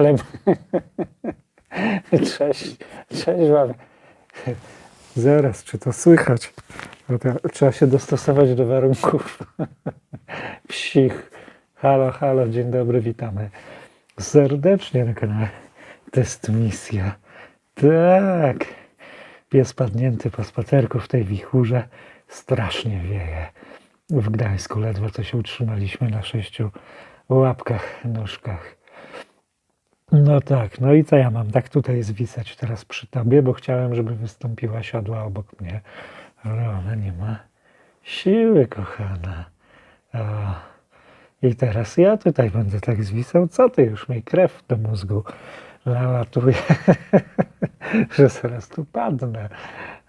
Ale cześć, cześć wam. Zaraz, czy to słychać? To, trzeba się dostosować do warunków psich. Halo, halo, dzień dobry, witamy serdecznie na kanale Test Misja. Tak, pies padnięty po spacerku w tej wichurze strasznie wieje. W Gdańsku ledwo co się utrzymaliśmy na sześciu łapkach, nóżkach. No tak, no i co ja mam tak tutaj zwisać teraz przy tobie, bo chciałem, żeby wystąpiła, siadła obok mnie, ale ona nie ma siły, kochana. O. I teraz ja tutaj będę tak zwisał, co ty już mi krew do mózgu nalatuje, że zaraz tu padnę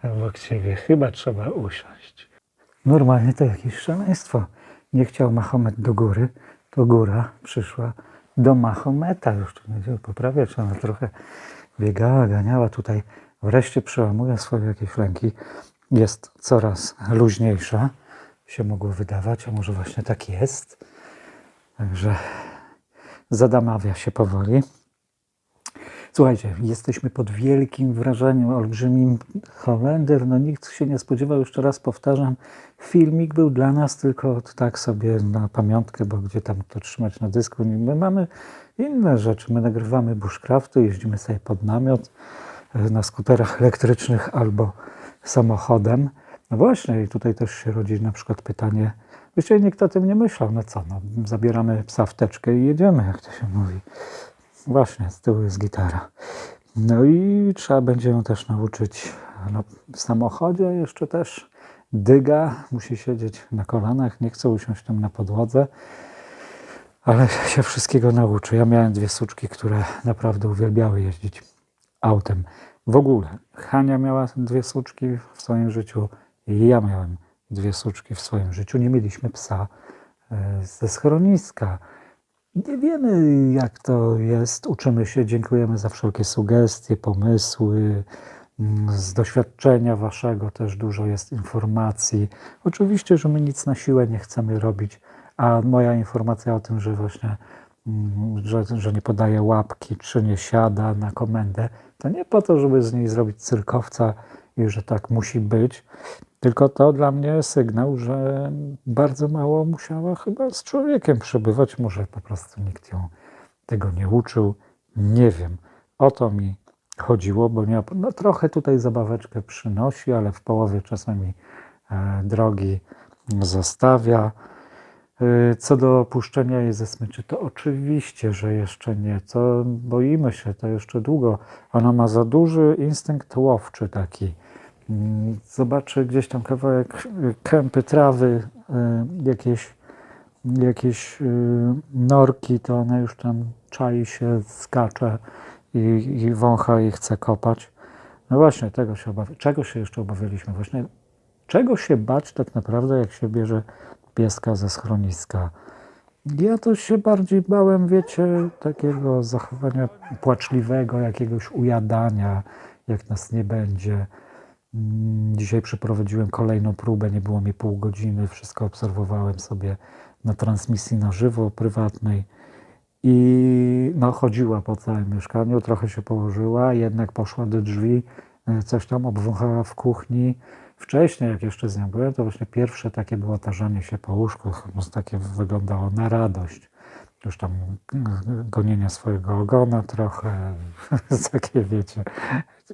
obok ciebie. Chyba trzeba usiąść. Normalnie to jakieś szaleństwo. Nie chciał Mahomet do góry, to góra przyszła do Mahometa. Już tu będzie poprawiać. Ona trochę biegała, ganiała tutaj. Wreszcie przełamuje swoje jakieś lęki. Jest coraz luźniejsza, się mogło wydawać, a może właśnie tak jest. Także zadamawia się powoli. Słuchajcie, jesteśmy pod wielkim wrażeniem, olbrzymim Holender. No nikt się nie spodziewał, jeszcze raz powtarzam, filmik był dla nas tylko tak sobie na pamiątkę, bo gdzie tam to trzymać na dysku. My mamy inne rzeczy. My nagrywamy bushcrafty, jeździmy sobie pod namiot e, na skuterach elektrycznych albo samochodem. No właśnie, i tutaj też się rodzi na przykład pytanie, Właściwie nikt o tym nie myślał. No co, no, zabieramy psa w teczkę i jedziemy, jak to się mówi. Właśnie, z tyłu jest gitara. No i trzeba będzie ją też nauczyć no, w samochodzie jeszcze też. Dyga, musi siedzieć na kolanach, nie chce usiąść tam na podłodze, ale się wszystkiego nauczy. Ja miałem dwie suczki, które naprawdę uwielbiały jeździć autem. W ogóle, Hania miała dwie suczki w swoim życiu ja miałem dwie suczki w swoim życiu. Nie mieliśmy psa e, ze schroniska. Nie wiemy, jak to jest. Uczymy się, dziękujemy za wszelkie sugestie, pomysły. Mm, Z doświadczenia waszego też dużo jest informacji. Oczywiście, że my nic na siłę nie chcemy robić, a moja informacja o tym, że właśnie, mm, że, że nie podaje łapki, czy nie siada na komendę, to nie po to, żeby z niej zrobić cyrkowca i że tak musi być, tylko to dla mnie sygnał, że bardzo mało musiała chyba z człowiekiem przebywać. Może po prostu nikt ją tego nie uczył. Nie wiem. O to mi chodziło, bo nie, no, trochę tutaj zabaweczkę przynosi, ale w połowie czasami e, drogi zostawia. E, Co do puszczenia jej ze smyczy, to oczywiście, że jeszcze nie. To boimy się, to jeszcze długo. Ona ma za duży instynkt łowczy taki. Zobaczy gdzieś tam kawałek y, kępy trawy, y, jakieś, jakieś y, norki, to ona już tam czai się, skacze i, i wącha i chce kopać. No właśnie, tego się obawia. Czego się jeszcze obawialiśmy? Właśnie, czego się bać tak naprawdę, jak się bierze pieska ze schroniska? Ja to się bardziej bałem, wiecie, takiego zachowania płaczliwego, jakiegoś ujadania, jak nas nie będzie. Mm, Dzisiaj przeprowadziłem kolejną próbę, nie było mi pół godziny, wszystko obserwowałem sobie na transmisji na żywo, prywatnej. I no, chodziła po całym mieszkaniu, trochę się położyła, jednak poszła do drzwi, e, coś tam obwąchała w kuchni. Wcześniej, jak jeszcze z nią byłem, to właśnie pierwsze takie było tarzanie się po łóżku, takie wyglądało na radość. Już tam gonienia swojego ogona trochę, takie wiecie,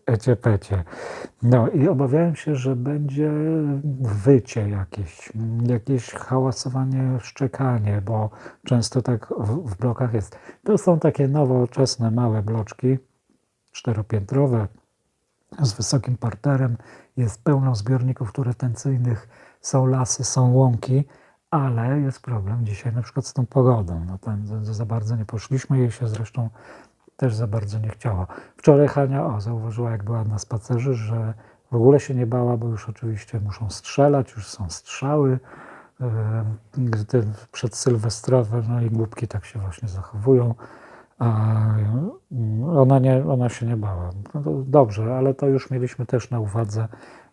ecie-pecie. No i obawiałem się, że będzie wycie jakieś, jakieś hałasowanie, szczekanie, bo często tak w, w blokach jest. To są takie nowoczesne, małe bloczki, czteropiętrowe, z wysokim parterem. Jest pełno zbiorników retencyjnych, są lasy, są łąki, ale jest problem dzisiaj na przykład z tą pogodą. No tam za- bardzo nie poszliśmy, jej się zresztą też za bardzo nie chciało. Wczoraj Hania o, zauważyła, jak była na spacerze, że w ogóle się nie bała, bo już oczywiście muszą strzelać, już są strzały yy, te przedsylwestrowe, no i głupki tak się właśnie zachowują. A yy, ona, nie, ona się nie bała. No dobrze, ale to już mieliśmy też na uwadze,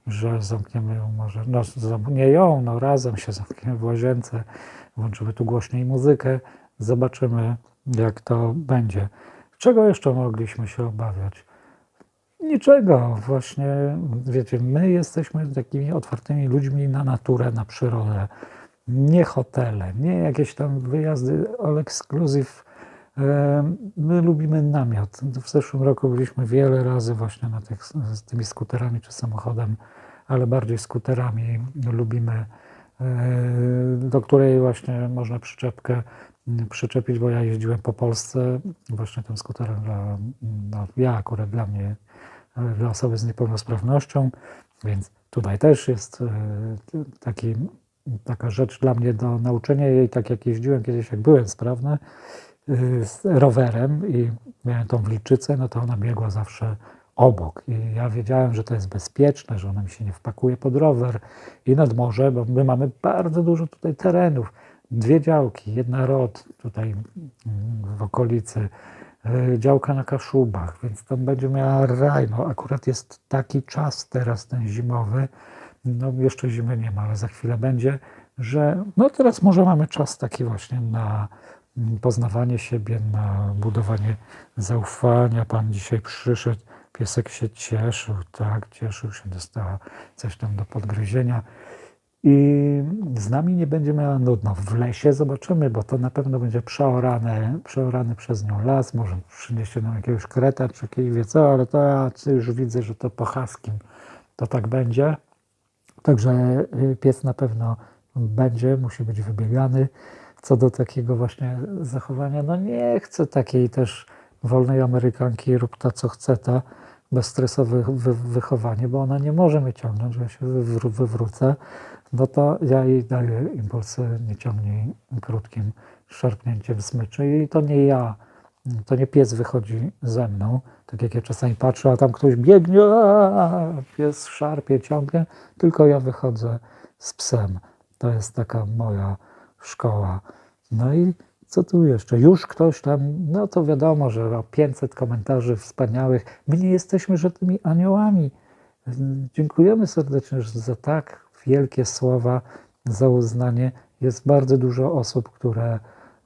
że zamkniemy ją może, no nie ją, no razem się zamkniemy w łazience, włączymy tu głośniej muzykę, zobaczymy jak to będzie. Czego jeszcze mogliśmy się obawiać? Niczego, właśnie, wiecie, my jesteśmy takimi otwartymi ludźmi na naturę, na przyrodę. Nie hotele, nie jakieś tam wyjazdy all exclusive. E, My lubimy namiot. W zeszłym roku byliśmy wiele razy właśnie na tych, z tymi skuterami czy samochodem, ale bardziej skuterami. Lubimy, e, do której właśnie można przyczepkę mm, przyczepić, bo ja jeździłem po Polsce właśnie tym skuterem dla, no, ja akurat dla mnie dla osoby z niepełnosprawnością, więc tutaj też jest e, taki, taka rzecz dla mnie do nauczenia jej, tak jak jeździłem kiedyś, jak byłem sprawny, e, z rowerem i miałem tą wliczycę, no to ona biegła zawsze obok. I ja wiedziałem, że to jest bezpieczne, że ona mi się nie wpakuje pod rower i nad morze, bo my mamy bardzo dużo tutaj terenów, dwie działki, jedna rod tutaj mm, w okolicy, e, działka na Kaszubach, więc tam będzie miała raj. No akurat jest taki czas teraz, ten zimowy, no jeszcze zimy nie ma, ale za chwilę będzie, że no teraz może mamy czas taki właśnie na poznawanie siebie, na budowanie zaufania. Pan dzisiaj przyszedł, piesek się cieszył, tak, cieszył się, dostała coś tam do podgryzienia. I z nami nie będzie miała nudno. W lesie zobaczymy, bo to na pewno będzie przeorane, przeorany przez nią las. Może przyniesie nam jakiegoś kreta czy kij wie co, ale to ja już widzę, że to po haskim to tak będzie. Także y, pies na pewno będzie, musi być wybiegany. Co do takiego właśnie zachowania, no nie chcę takiej też wolnej Amerykanki, rób ta co chce ta, bezstresowe wy, wychowanie, bo ona nie może mnie ciągnąć, że ja się wywró- wywrócę, no to ja jej daję impulsy, nie ciągnij krótkim szarpnięciem smyczy i to nie ja, to nie pies wychodzi ze mną, tak jak ja czasami patrzę, a tam ktoś biegnie, a, pies szarpie, ciągnie, tylko ja wychodzę z psem. To jest taka moja szkoła. No i co tu jeszcze? Już ktoś tam, no to wiadomo, że o 500 komentarzy wspaniałych. My nie jesteśmy żadnymi aniołami. Dziękujemy serdecznie za tak wielkie słowa, za uznanie. Jest bardzo dużo osób, które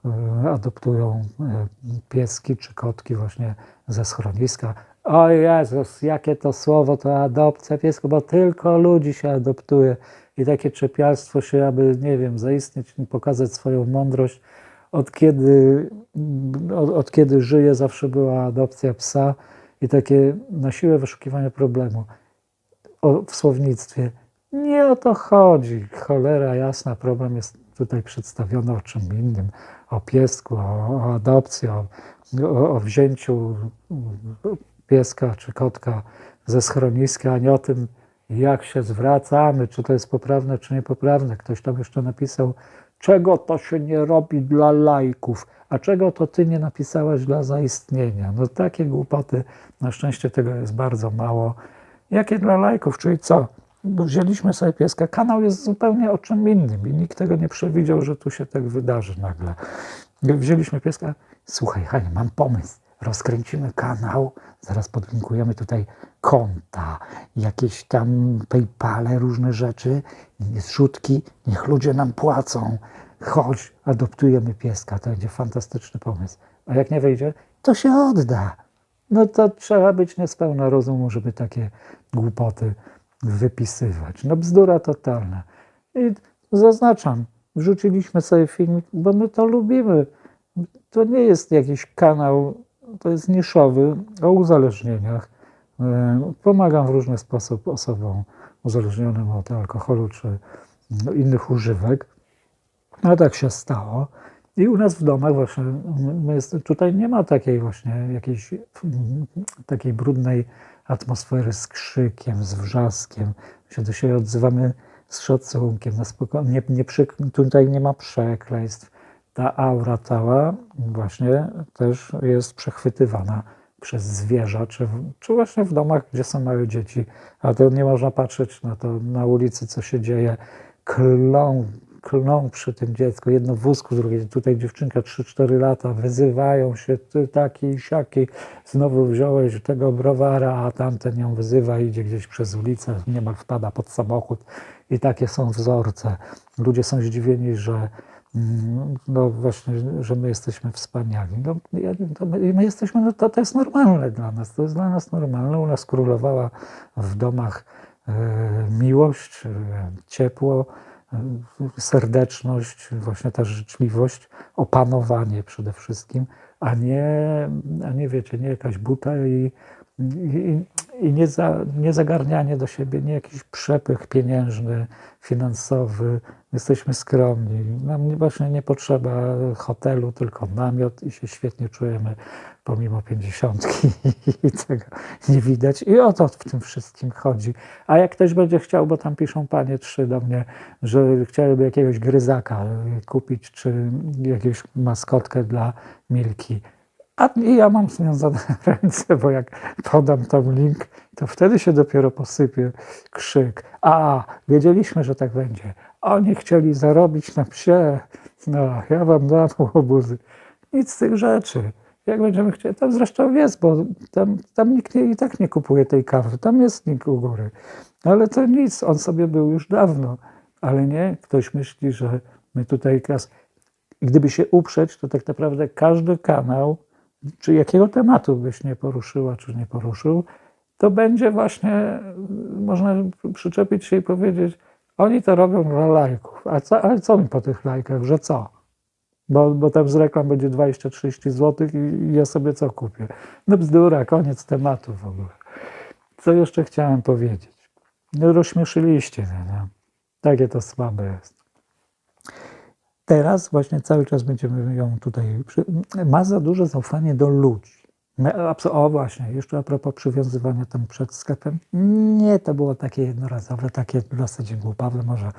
e, adoptują e, pieski czy kotki właśnie ze schroniska. O Jezus, jakie to słowo, to adopcja piesku, bo tylko ludzi się adoptuje i takie czepialstwo się, aby, nie wiem, zaistnieć, pokazać swoją mądrość. Od kiedy, od, od kiedy żyję, zawsze była adopcja psa i takie na siłę wyszukiwanie problemu o, w słownictwie. Nie o to chodzi. Cholera jasna, problem jest tutaj przedstawiony o czym innym. O piesku, o, o adopcji, o, o, o wzięciu pieska czy kotka ze schroniska, a nie o tym, jak się zwracamy, czy to jest poprawne, czy niepoprawne. Ktoś tam jeszcze napisał, czego to się nie robi dla lajków, a czego to ty nie napisałaś dla zaistnienia. No takie głupoty, na szczęście tego jest bardzo mało. Jakie dla lajków, czyli co? Bo wzięliśmy sobie pieska, kanał jest zupełnie o czym innym i nikt tego nie przewidział, że tu się tak wydarzy nagle. Wzięliśmy pieska, słuchaj Hanie, mam pomysł, rozkręcimy kanał, zaraz podlinkujemy tutaj konta, jakieś tam paypale, różne rzeczy, zrzutki, niech ludzie nam płacą, chodź, adoptujemy pieska, to będzie fantastyczny pomysł. A jak nie wyjdzie, to się odda. No to trzeba być niespełna rozumu, żeby takie głupoty wypisywać. No bzdura totalna. I zaznaczam, wrzuciliśmy sobie filmik, bo my to lubimy. To nie jest jakiś kanał, to jest niszowy o uzależnieniach. E, Pomagam w różny sposób osobom uzależnionym od alkoholu czy no, innych używek. No tak się stało. I u nas w domach właśnie, jest, tutaj nie ma takiej właśnie jakiejś mm, takiej brudnej atmosfery z krzykiem, z wrzaskiem. My się do siebie odzywamy z szacunkiem, na spokojnie. Nie, nie przy, tutaj nie ma przekleństw. Ta aura cała właśnie też jest przechwytywana przez zwierzę, czy, czy właśnie w domach, gdzie są małe dzieci. A to nie można patrzeć na to na ulicy, co się dzieje. Klą, klną przy tym dziecku. Jedno w wózku, drugie tutaj dziewczynka 3-4 lata, wyzywają się, ty taki siaki, znowu wziąłeś tego browara, a tamten ją wyzywa, idzie gdzieś przez ulicę, niemal wpada pod samochód. I takie są wzorce. Ludzie są zdziwieni, że no właśnie, że my jesteśmy wspaniali. No, my jesteśmy, no to, to jest normalne dla nas, to jest dla nas normalne. U nas królowała w domach e, miłość, e, ciepło, e, serdeczność, właśnie ta życzliwość, opanowanie przede wszystkim, a nie, a nie wiecie, nie jakaś buta i, i, i nie, za, nie zagarnianie do siebie, nie jakiś przepych pieniężny, finansowy. Jesteśmy skromni. Nam właśnie nie potrzeba hotelu, tylko namiot i się świetnie czujemy pomimo pięćdziesiątki i tego nie widać. I o to w tym wszystkim chodzi. A jak ktoś będzie chciał, bo tam piszą panie trzy do mnie, że chciałyby jakiegoś gryzaka kupić, czy jakąś maskotkę dla Milki, a ja mam związane ręce, bo jak podam tam link, to wtedy się dopiero posypie krzyk. A, wiedzieliśmy, że tak będzie. Oni chcieli zarobić na psie. No, ja wam dam obuzy. Nic z tych rzeczy. Jak będziemy chcieli, tam zresztą jest, bo tam, tam nikt nie, i tak nie kupuje tej kawy. Tam jest link u góry. Ale to nic, on sobie był już dawno. Ale nie, ktoś myśli, że my tutaj kas. Gdyby się uprzeć, to tak naprawdę każdy kanał czy jakiego tematu byś nie poruszyła, czy nie poruszył, to będzie właśnie, można przyczepić się i powiedzieć, oni to robią dla lajków. A co, ale co mi po tych lajkach, że co? Bo, bo tam z reklam będzie 20-30 zł i ja sobie co kupię? No bzdura, koniec tematu w ogóle. Co jeszcze chciałem powiedzieć? No rozśmieszyliście mnie, no. Takie to słabe jest. Teraz właśnie cały czas będziemy ją tutaj. Ma za duże zaufanie do ludzi. O właśnie, jeszcze a propos przywiązywania tam przed sklepem. Nie, to było takie jednorazowe, takie dosyć głupawe. Może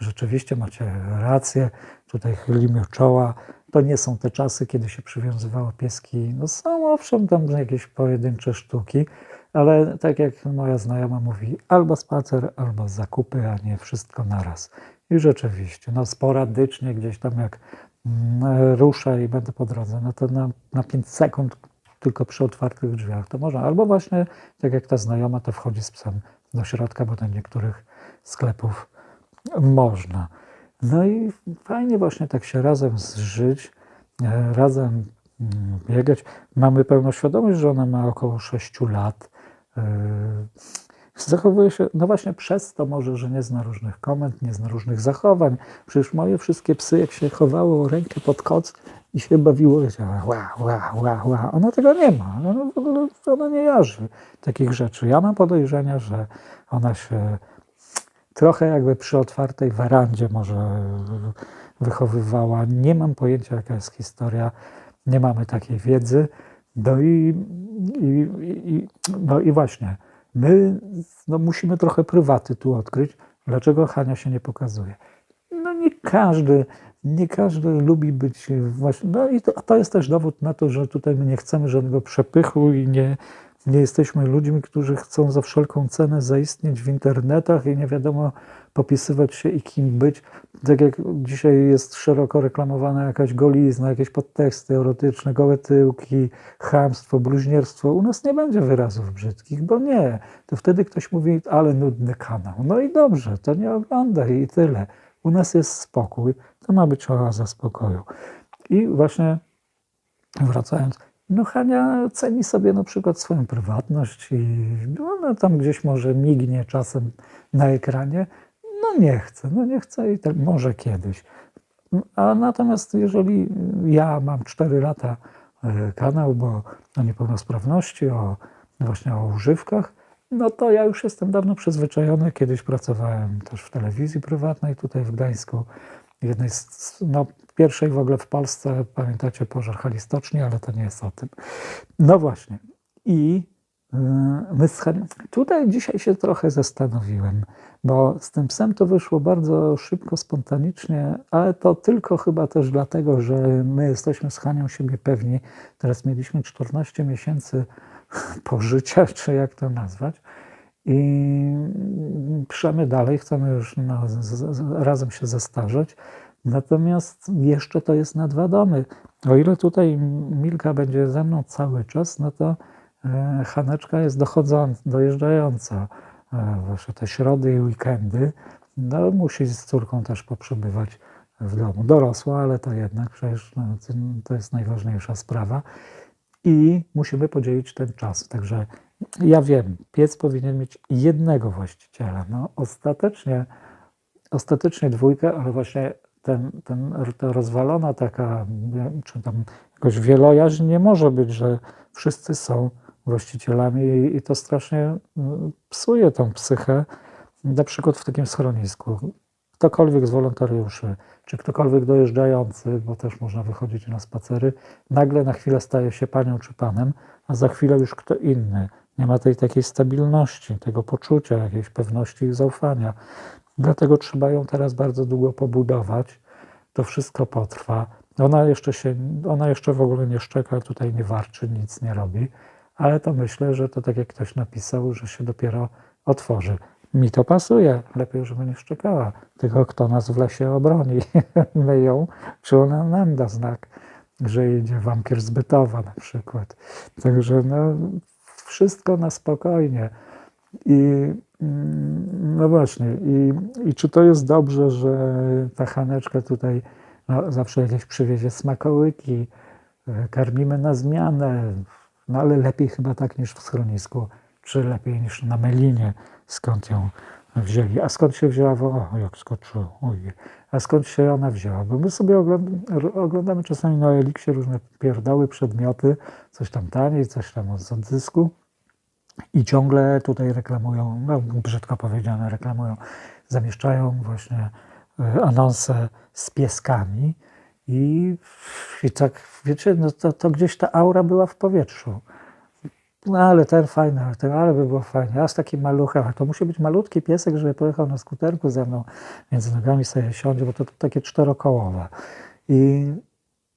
rzeczywiście macie rację, tutaj chylimy czoła. To nie są te czasy, kiedy się przywiązywało pieski. No są owszem tam jakieś pojedyncze sztuki, ale tak jak moja znajoma mówi, albo spacer, albo zakupy, a nie wszystko naraz. I rzeczywiście, no sporadycznie gdzieś tam jak mm, ruszę i będę po drodze, no to na, na 5 sekund tylko przy otwartych drzwiach to można. Albo właśnie, tak jak ta znajoma, to wchodzi z psem do środka, bo do niektórych sklepów można. No i fajnie właśnie tak się razem zżyć, e, razem mm, biegać. Mamy pełną świadomość, że ona ma około 6 lat. E, Zachowuje się, no właśnie przez to może, że nie zna różnych komend, nie zna różnych zachowań. Przecież moje wszystkie psy, jak się chowało rękę pod koc i się bawiło, ła, ła, ła, ła. Ona tego nie ma. Ona w ogóle ona nie jarzy takich rzeczy. Ja mam podejrzenia, że ona się trochę jakby przy otwartej werandzie może wychowywała. Nie mam pojęcia, jaka jest historia. Nie mamy takiej wiedzy. No i, i, i no i właśnie My no, musimy trochę prywaty tu odkryć, dlaczego Hania się nie pokazuje. No nie każdy, nie każdy lubi być właśnie, no i to, to jest też dowód na to, że tutaj my nie chcemy żadnego przepychu i nie, nie jesteśmy ludźmi, którzy chcą za wszelką cenę zaistnieć w internetach i nie wiadomo popisywać się i kim być. Tak jak dzisiaj jest szeroko reklamowana jakaś golizna, jakieś podteksty erotyczne, gołe tyłki, chamstwo, bluźnierstwo. U nas nie będzie wyrazów brzydkich, bo nie. To wtedy ktoś mówi, ale nudny kanał. No i dobrze, to nie oglądaj i tyle. U nas jest spokój, to ma być oaza spokoju. I właśnie wracając, no Hania ceni sobie na przykład swoją prywatność i ona tam gdzieś może mignie czasem na ekranie. No nie chcę, no nie chcę i tak może kiedyś. A natomiast jeżeli ja mam 4 lata e, kanał, bo o niepełnosprawności, o właśnie o używkach, no to ja już jestem dawno przyzwyczajony. Kiedyś pracowałem też w telewizji prywatnej tutaj w Gdańsku, jednej z, no, pierwszej w ogóle w Polsce, pamiętacie pożar hali stoczni, ale to nie jest o tym. No właśnie. I y, my z, tutaj dzisiaj się trochę zastanowiłem, bo z tym psem to wyszło bardzo szybko, spontanicznie, ale to tylko chyba też dlatego, że my jesteśmy z Hanią siebie pewni. Teraz mieliśmy 14 miesięcy pożycia, czy jak to nazwać. I piszemy dalej, chcemy już z, razem się zestarzeć. Natomiast jeszcze to jest na dwa domy. O ile tutaj Milka będzie ze mną cały czas, no to e, Haneczka jest dochodząca, dojeżdżająca. Właśnie te środy i weekendy. No, musi z córką też poprzebywać w domu. Dorosła, ale to jednak przecież no, to jest najważniejsza sprawa. I musimy podzielić ten czas. Także ja wiem, piec powinien mieć jednego właściciela. No, ostatecznie, ostatecznie dwójkę, ale właśnie ten, ten, ta rozwalona taka, czy tam jakoś wielojaźń nie może być, że wszyscy są właścicielami i, i to strasznie mm, psuje tą psychę. Na przykład w takim schronisku. Ktokolwiek z wolontariuszy, czy ktokolwiek dojeżdżający, bo też można wychodzić na spacery, nagle na chwilę staje się panią czy panem, a za chwilę już kto inny. Nie ma tej takiej stabilności, tego poczucia, jakiejś pewności i zaufania. Dlatego trzeba ją teraz bardzo długo pobudować. To wszystko potrwa. Ona jeszcze, się, ona jeszcze w ogóle nie szczeka, tutaj nie warczy, nic nie robi, ale to myślę, że to tak jak ktoś napisał, że się dopiero otworzy. Mi to pasuje, lepiej, żeby nie szczekała. Tylko kto nas w lesie obroni? My ją, czy ona nam da znak, że idzie wampir z Bytowa na przykład. Także no, wszystko na spokojnie. I mm, no właśnie, i, i czy to jest dobrze, że ta Haneczka tutaj no, zawsze jakieś przywiezie smakołyki, e, karmimy na zmianę, no ale lepiej chyba tak niż w schronisku, czy lepiej niż na Melinie, skąd ją wzięli. A skąd się wzięła? O, jak skoczył. A skąd się ona wzięła? Bo my sobie oglądamy, oglądamy czasami na Eliksie różne pierdoły, przedmioty, coś tam taniej, coś tam z odzysku. I ciągle tutaj reklamują, no brzydko powiedziane, reklamują, zamieszczają właśnie e, anonse z pieskami i, i tak, wiecie, no to, to gdzieś ta aura była w powietrzu. No ale ten fajny, ten, ale by było fajnie, a z takim maluchem, a to musi być malutki piesek, żeby pojechał na skuterku ze mną, między nogami sobie siądzie, bo to, to takie czterokołowe. I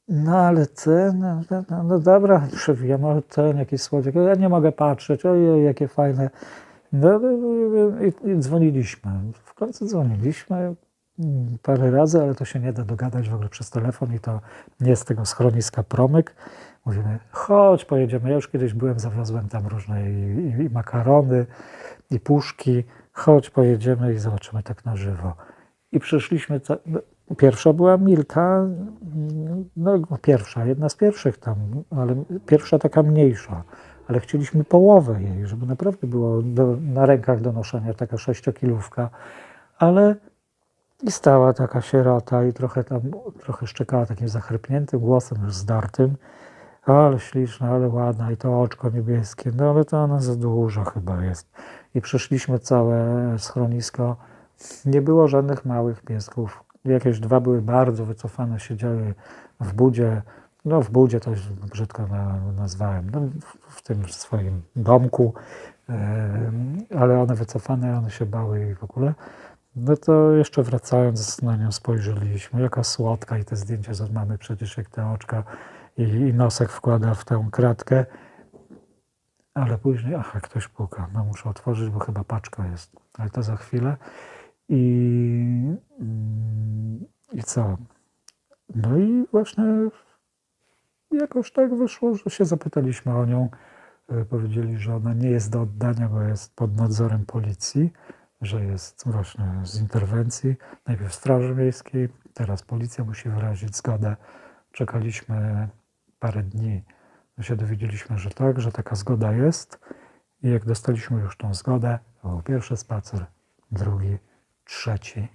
no ale ten, no, no, no dobra, przewijam, ale ten jakiś słodziak, ja nie mogę patrzeć, ojej, jakie fajne. No i, i dzwoniliśmy, w końcu dzwoniliśmy parę razy, ale to się nie da dogadać w ogóle przez telefon i to nie z tego schroniska promyk. Mówimy, chodź, pojedziemy. Ja już kiedyś byłem, zawiozłem tam różne i, i, i makarony, i puszki. Chodź, pojedziemy i zobaczymy tak na żywo. I przyszliśmy, no, pierwsza była Milka, no pierwsza, jedna z pierwszych tam, ale pierwsza taka mniejsza. Ale chcieliśmy połowę jej, żeby naprawdę było do, na rękach do noszenia, taka sześciokilówka. Ale i stała taka sierota i trochę tam, trochę szczekała takim zachrypniętym głosem, już zdartym. Ale śliczna, ale ładna i to oczko niebieskie, no ale to ona za dużo chyba jest. I przeszliśmy całe schronisko. Nie było żadnych małych piesków. Jakieś dwa były bardzo wycofane, siedziały w budzie. No w budzie to brzydko na, nazwałem. No, w, tym swoim domku. Em, ale one wycofane, one się bały i w ogóle. No to jeszcze wracając na nią spojrzeliśmy, jaka słodka i te zdjęcia z mamy przecież jak te oczka i, i nosek wkłada w tę kratkę. Ale później, aha, ktoś puka, no muszę otworzyć, bo chyba paczka jest, ale to za chwilę. I, mm, i co? No i właśnie jakoś tak wyszło, że się zapytaliśmy o nią. E, Powiedzieli, że ona nie jest do oddania, bo jest pod nadzorem policji, że jest właśnie z interwencji, najpierw Straży Miejskiej, teraz policja musi wyrazić zgodę. Czekaliśmy parę dni, się dowiedzieliśmy, że tak, że taka zgoda jest. I jak dostaliśmy już tą zgodę, był pierwszy spacer, drugi, trzeci.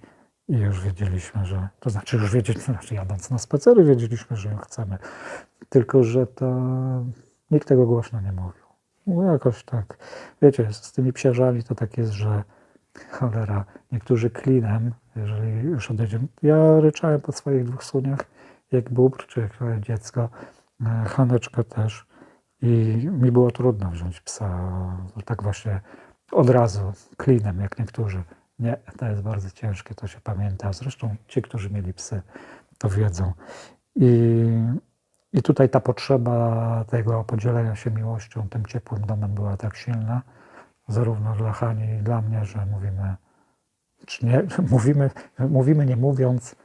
I już wiedzieliśmy, że, to znaczy już wiedzieliśmy, znaczy jadąc na spacery, wiedzieliśmy, że ją chcemy. Tylko, że to nikt tego głośno nie mówił. No jakoś tak. Wiecie, z tymi psiarzami to tak jest, że cholera, niektórzy klinem, jeżeli już odejdziemy. Ja ryczałem po swoich dwóch suniach, jak bóbr, czy jak dziecko, e, Haneczka też. I mi było trudno wziąć psa tak właśnie od razu, klinem, jak niektórzy. Nie, to jest bardzo ciężkie, to się pamięta. Zresztą ci, którzy mieli psy, to wiedzą. I, i tutaj ta potrzeba tego podzielenia się miłością, tym ciepłym domem była tak silna, zarówno dla Hani, jak i dla mnie, że mówimy, czy nie, mówimy, mówimy nie mówiąc,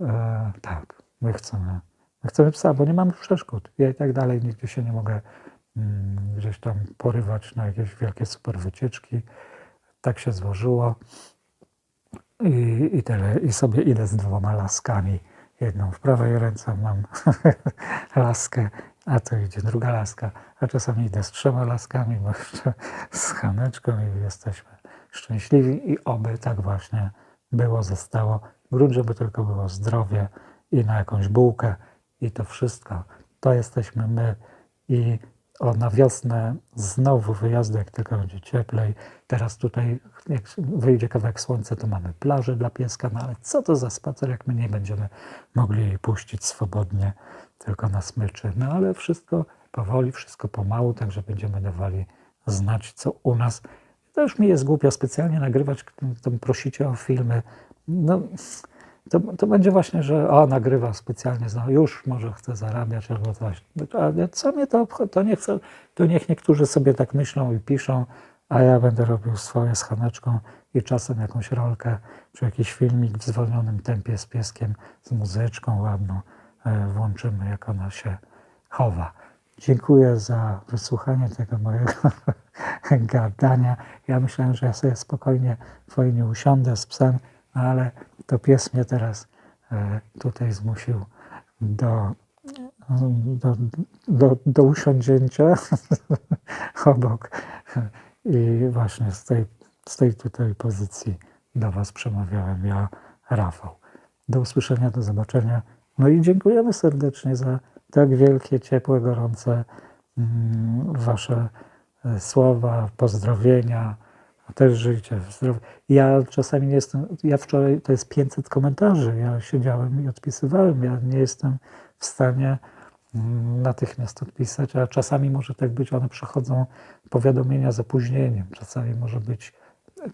e, tak, my chcemy, chcemy psa, bo nie mamy przeszkód. Ja i tak dalej nigdzie się nie mogę mm, gdzieś tam porywać na jakieś wielkie super wycieczki. Tak się złożyło. I, I tyle. I sobie idę z dwoma laskami. Jedną w prawej ręce mam laskę, a tu idzie druga laska. A czasami idę z trzema laskami, bo jeszcze z Haneczką i jesteśmy szczęśliwi. I oby tak właśnie było, zostało. Grunt, żeby tylko było zdrowie i na jakąś bułkę i to wszystko. To jesteśmy my i o, na wiosnę znowu wyjazdy, jak tylko będzie cieplej. Teraz tutaj, jak wyjdzie kawałek słońca, to mamy plażę dla pieska, no ale co to za spacer, jak my nie będziemy mogli jej puścić swobodnie, tylko na smyczy. No ale wszystko powoli, wszystko pomału, także będziemy dawali znać, co u nas. To już mi jest głupio specjalnie nagrywać, to prosicie o filmy. No, to, to będzie właśnie, że o, nagrywa specjalnie, no już może chce zarabiać albo coś. Ale co mnie to obchodzi? To, nie chcę, to niech niektórzy sobie tak myślą i piszą, a ja będę robił swoje z Haneczką i czasem jakąś rolkę, czy jakiś filmik w zwolnionym tempie z pieskiem, z muzyczką ładną e, włączymy, jak ona się chowa. Dziękuję za wysłuchanie tego mojego gadania. Ja myślałem, że ja sobie spokojnie, fajnie usiądę z psem, no ale to pies mnie teraz e, tutaj zmusił do, do, do, do usiądzięcia obok. I właśnie z tej, z tej tutaj pozycji do Was przemawiałem ja, Rafał. Do usłyszenia, do zobaczenia. No i dziękujemy serdecznie za tak wielkie, ciepłe, gorące mm, Wasze e, słowa, pozdrowienia. Też żyjcie w zdrowiu. Ja czasami nie jestem, ja wczoraj, to jest 500 komentarzy, ja siedziałem i odpisywałem, ja nie jestem w stanie mm, natychmiast odpisać, a czasami może tak być, one przychodzą powiadomienia z opóźnieniem, czasami może być,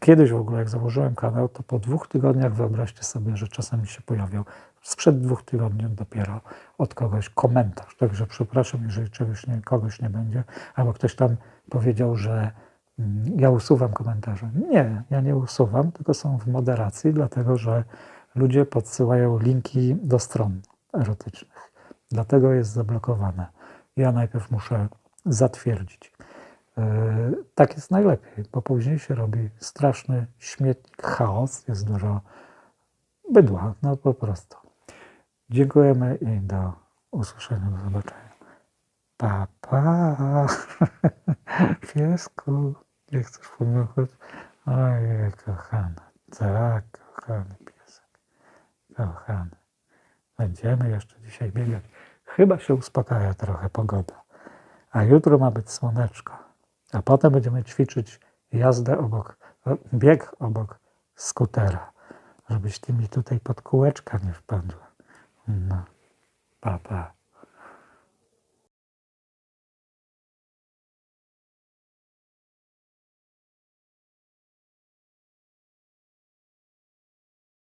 kiedyś w ogóle jak założyłem kanał, to po dwóch tygodniach wyobraźcie sobie, że czasami się pojawiał, sprzed dwóch tygodni dopiero od kogoś komentarz, także przepraszam, jeżeli czegoś nie, kogoś nie będzie, albo ktoś tam powiedział, że ja usuwam komentarze. Nie, ja nie usuwam, tylko są w moderacji, dlatego że ludzie podsyłają linki do stron erotycznych. Dlatego jest zablokowane. Ja najpierw muszę zatwierdzić. Yy, tak jest najlepiej, bo później się robi straszny śmietnik, chaos, jest dużo bydła, no po prostu. Dziękujemy i do usłyszenia, do zobaczenia. Pa, pa. Piesku. Nie chcesz pomachać? Ojej, kochany. Tak, kochany piesek. Kochany. Będziemy jeszcze dzisiaj biegać. Chyba się uspokaja trochę pogoda. A jutro ma być słoneczko. A potem będziemy ćwiczyć jazdę obok, bieg obok skutera, żebyś ty mi tutaj pod kółeczka nie wpadła. No, papa. Pa.